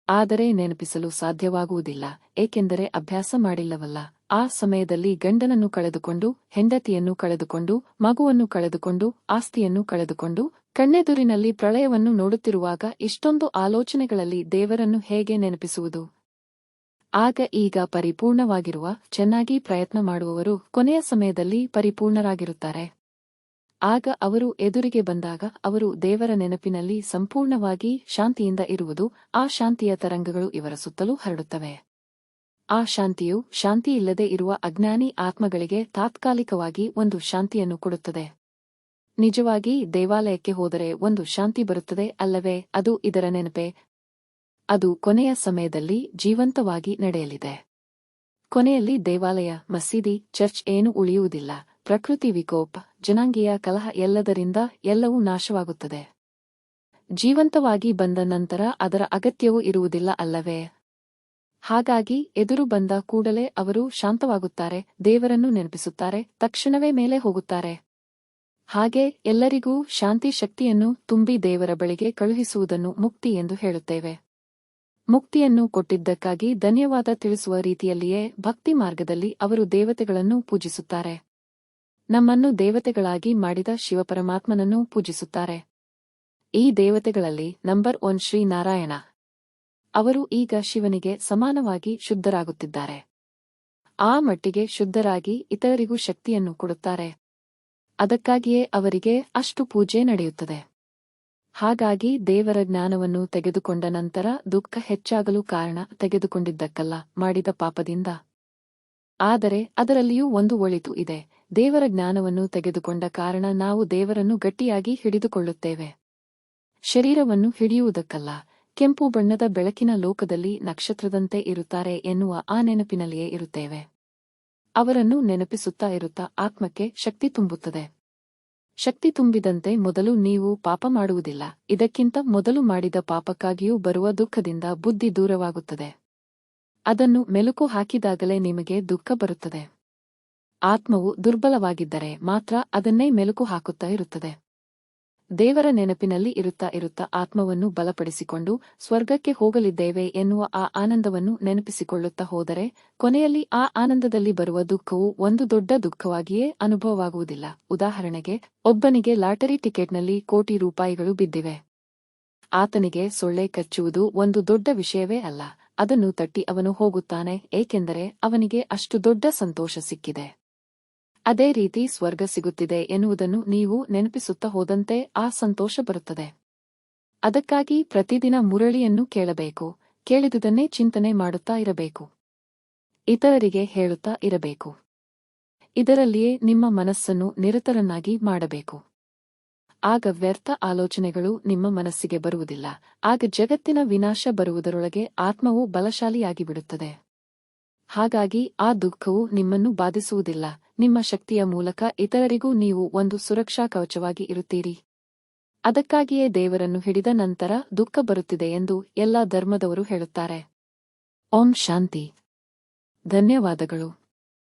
ಆದರೆ ನೆನಪಿಸಲು ಸಾಧ್ಯವಾಗುವುದಿಲ್ಲ, ಏಕೆಂದರೆ ಅಭ್ಯಾಸ ಮಾಡಿಲ್ಲವಲ್ಲ. ಆ ಸಮಯದಲ್ಲಿ ಗಂಡನನ್ನು ಕಳೆದುಕೊಂಡು, ಹೆಂಡತಿಯನ್ನು ಕಳೆದುಕೊಂಡು, ಮಗುವನ್ನು ಕಳೆದುಕೊಂಡು, ಆಸ್ತಿಯನ್ನು ಕಳೆದುಕೊಂಡು, ಕಣ್ಣೆದುರಿನಲ್ಲಿ ಪ್ರಳಯವನ್ನು ನೋಡುತ್ತಿರುವಾಗ ಇಷ್ಟೊಂದು ಆಲೋಚನೆಗಳಲ್ಲಿ ದೇವರನ್ನು ಹೇಗೆ ನೆನಪಿಸುವುದು? ಆಗ ಈಗ ಪರಿಪೂರ್ಣವಾಗಿರುವ, ಚೆನ್ನಾಗಿ ಪ್ರಯತ್ನ ಮಾಡುವವರು ಕೊನೆಯ ಸಮಯದಲ್ಲಿ ಪರಿಪೂರ್ಣರಾಗಿರುತ್ತಾರೆ. ಆಗ ಅವರು ಎದುರಿಗೆ ಬಂದಾಗ ಅವರು ದೇವರ ನೆನಪಿನಲ್ಲಿ ಸಂಪೂರ್ಣವಾಗಿ ಶಾಂತಿಯಿಂದ ಇರುವುದು, ಆ ಶಾಂತಿಯ ತರಂಗಗಳು ಇವರ ಸುತ್ತಲೂ ಹರಡುತ್ತವೆ. ಆ ಶಾಂತಿಯು ಶಾಂತಿಯಿಲ್ಲದೆ ಇರುವ ಅಜ್ಞಾನಿ ಆತ್ಮಗಳಿಗೆ ತಾತ್ಕಾಲಿಕವಾಗಿ ಒಂದು ಶಾಂತಿಯನ್ನು ಕೊಡುತ್ತದೆ. ನಿಜವಾಗಿ ದೇವಾಲಯಕ್ಕೆ ಹೋದರೆ ಒಂದು ಶಾಂತಿ ಬರುತ್ತದೆ ಅಲ್ಲವೇ, ಅದು ಇದರ ನೆನಪೆ? ಅದು ಕೊನೆಯ ಸಮಯದಲ್ಲಿ ಜೀವಂತವಾಗಿ ನಡೆಯಲಿದೆ. ಕೊನೆಯಲ್ಲಿ ದೇವಾಲಯ, ಮಸೀದಿ, ಚರ್ಚ್ ಏನೂ ಉಳಿಯುವುದಿಲ್ಲ. ಪ್ರಕೃತಿ ವಿಕೋಪ, ಜನಾಂಗೀಯ ಕಲಹ ಎಲ್ಲದರಿಂದ ಎಲ್ಲವೂ ನಾಶವಾಗುತ್ತದೆ. ಜೀವಂತವಾಗಿ ಬಂದ ನಂತರ ಅದರ ಅಗತ್ಯವೂ ಇರುವುದಿಲ್ಲ ಅಲ್ಲವೇ? ಹಾಗಾಗಿ ಎದುರು ಬಂದ ಕೂಡಲೇ ಅವರು ಶಾಂತವಾಗುತ್ತಾರೆ, ದೇವರನ್ನು ನೆನಪಿಸುತ್ತಾರೆ, ತಕ್ಷಣವೇ ಮೇಲೆ ಹೋಗುತ್ತಾರೆ. ಹಾಗೆ ಎಲ್ಲರಿಗೂ ಶಾಂತಿ ಶಕ್ತಿಯನ್ನು ತುಂಬಿ ದೇವರ ಬಳಿಗೆ ಕಳುಹಿಸುವುದನ್ನು ಮುಕ್ತಿ ಎಂದು ಹೇಳುತ್ತೇವೆ. ಮುಕ್ತಿಯನ್ನು ಕೊಟ್ಟಿದ್ದಕ್ಕಾಗಿ ಧನ್ಯವಾದ ತಿಳಿಸುವ ರೀತಿಯಲ್ಲಿಯೇ ಭಕ್ತಿ ಮಾರ್ಗದಲ್ಲಿ ಅವರು ದೇವತೆಗಳನ್ನು ಪೂಜಿಸುತ್ತಾರೆ. ನಮ್ಮನ್ನು ದೇವತೆಗಳಾಗಿ ಮಾಡಿದ ಶಿವಪರಮಾತ್ಮನನ್ನು ಪೂಜಿಸುತ್ತಾರೆ. ಈ ದೇವತೆಗಳಲ್ಲಿ ನಂಬರ್ ಒನ್ ಶ್ರೀನಾರಾಯಣ. ಅವರು ಈಗ ಶಿವನಿಗೆ ಸಮಾನವಾಗಿ ಶುದ್ಧರಾಗುತ್ತಿದ್ದಾರೆ. ಆ ಮಟ್ಟಿಗೆ ಶುದ್ಧರಾಗಿ ಇತರರಿಗೂ ಶಕ್ತಿಯನ್ನು ಕೊಡುತ್ತಾರೆ. ಅದಕ್ಕಾಗಿಯೇ ಅವರಿಗೆ ಅಷ್ಟು ಪೂಜೆ ನಡೆಯುತ್ತದೆ. ಹಾಗಾಗಿ ದೇವರ ಜ್ಞಾನವನ್ನು ತೆಗೆದುಕೊಂಡ ನಂತರ ದುಃಖ ಹೆಚ್ಚಾಗಲು ಕಾರಣ ತೆಗೆದುಕೊಂಡಿದ್ದಕ್ಕಲ್ಲ ಮಾಡಿದ ಪಾಪದಿಂದ. ಆದರೆ ಅದರಲ್ಲಿಯೂ ಒಂದು ಒಳಿತು ಇದೆ. ದೇವರ ಜ್ಞಾನವನ್ನು ತೆಗೆದುಕೊಂಡ ಕಾರಣ ನಾವು ದೇವರನ್ನು ಗಟ್ಟಿಯಾಗಿ ಹಿಡಿದುಕೊಳ್ಳುತ್ತೇವೆ. ಶರೀರವನ್ನು ಹಿಡಿಯುವುದಕ್ಕಲ್ಲ, ಕೆಂಪು ಬಣ್ಣದ ಬೆಳಕಿನ ಲೋಕದಲ್ಲಿ ನಕ್ಷತ್ರದಂತೆ ಇರುತ್ತಾರೆ ಎನ್ನುವ ಆ ನೆನಪಿನಲ್ಲಿಯೇ ಇರುತ್ತೇವೆ. ಅವರನ್ನು ನೆನಪಿಸುತ್ತಾ ಇರುತ್ತಾ ಆತ್ಮಕ್ಕೆ ಶಕ್ತಿ ತುಂಬುತ್ತದೆ. ಶಕ್ತಿ ತುಂಬಿದಂತೆ ಮೊದಲು ನೀವು ಪಾಪ ಮಾಡುವುದಿಲ್ಲ, ಇದಕ್ಕಿಂತ ಮೊದಲು ಮಾಡಿದ ಪಾಪಕ್ಕಾಗಿಯೂ ಬರುವ ದುಃಖದಿಂದ ಬುದ್ಧಿ ದೂರವಾಗುತ್ತದೆ. ಅದನ್ನು ಮೆಲುಕು ಹಾಕಿದಾಗಲೇ ನಿಮಗೆ ದುಃಖ ಬರುತ್ತದೆ. ಆತ್ಮವು ದುರ್ಬಲವಾಗಿದ್ದರೆ ಮಾತ್ರ ಅದನ್ನೇ ಮೆಲುಕು ಹಾಕುತ್ತಾ ಇರುತ್ತದೆ. ದೇವರ ನೆನಪಿನಲ್ಲಿ ಇರುತ್ತಾ ಇರುತ್ತಾ ಆತ್ಮವನ್ನು ಬಲಪಡಿಸಿಕೊಂಡು ಸ್ವರ್ಗಕ್ಕೆ ಹೋಗಲಿದ್ದೇವೆ ಎನ್ನುವ ಆ ಆನಂದವನ್ನು ನೆನಪಿಸಿಕೊಳ್ಳುತ್ತಾ ಹೋದರೆ ಕೊನೆಯಲ್ಲಿ ಆ ಆನಂದದಲ್ಲಿ ಬರುವ ದುಃಖವು ಒಂದು ದೊಡ್ಡ ದುಃಖವಾಗಿಯೇ ಅನುಭವವಾಗುವುದಿಲ್ಲ. ಉದಾಹರಣೆಗೆ, ಒಬ್ಬನಿಗೆ ಲಾಟರಿ ಟಿಕೆಟ್ನಲ್ಲಿ ಕೋಟಿ ರೂಪಾಯಿಗಳು ಬಿದ್ದಿವೆ. ಆತನಿಗೆ ಸೊಳ್ಳೆ ಕಚ್ಚುವುದು ಒಂದು ದೊಡ್ಡ ವಿಷಯವೇ ಅಲ್ಲ. ಅದನ್ನು ತಟ್ಟಿ ಅವನು ಹೋಗುತ್ತಾನೆ, ಏಕೆಂದರೆ ಅವನಿಗೆ ಅಷ್ಟು ದೊಡ್ಡ ಸಂತೋಷ ಸಿಕ್ಕಿದೆ. ಅದೇ ರೀತಿ ಸ್ವರ್ಗ ಸಿಗುತ್ತಿದೆ ಎನ್ನುವುದನ್ನು ನೀವು ನೆನಪಿಸುತ್ತಾ ಹೋದಂತೆ ಆ ಸಂತೋಷ ಬರುತ್ತದೆ. ಅದಕ್ಕಾಗಿ ಪ್ರತಿದಿನ ಮುರಳಿಯನ್ನು ಕೇಳಬೇಕು, ಕೇಳಿದುದನ್ನೇ ಚಿಂತನೆ ಮಾಡುತ್ತಾ ಇರಬೇಕು. ಇತರರಿಗೆ ಹೇಳುತ್ತಾ ಇರಬೇಕು. ಇದರಲ್ಲಿಯೇ ನಿಮ್ಮ ಮನಸ್ಸನ್ನು ನಿರತರನ್ನಾಗಿ ಮಾಡಬೇಕು. ಆಗ ವ್ಯರ್ಥ ಆಲೋಚನೆಗಳು ನಿಮ್ಮ ಮನಸ್ಸಿಗೆ ಬರುವುದಿಲ್ಲ, ಆಗ ಜಗತ್ತಿನ ವಿನಾಶ ಬರುವುದರೊಳಗೆ ಆತ್ಮವು ಬಲಶಾಲಿಯಾಗಿ ಬಿಡುತ್ತದೆ ಹಾಗಾಗಿ ಆ ದುಃಖವು ನಿಮ್ಮನ್ನು ಬಾಧಿಸುವುದಿಲ್ಲ ನಿಮ್ಮ ಶಕ್ತಿಯ ಮೂಲಕ ಇತರರಿಗೂ ನೀವು ಒಂದು ಸುರಕ್ಷಾ ಕವಚವಾಗಿ ಇರುತ್ತೀರಿ. ಅದಕ್ಕಾಗಿಯೇ ದೇವರನ್ನು ಹಿಡಿದ ನಂತರ ದುಃಖ ಬರುತ್ತಿದೆ ಎಂದು ಎಲ್ಲಾ ಧರ್ಮದವರು ಹೇಳುತ್ತಾರೆ. ಓಂ ಶಾಂತಿ. ಧನ್ಯವಾದಗಳು.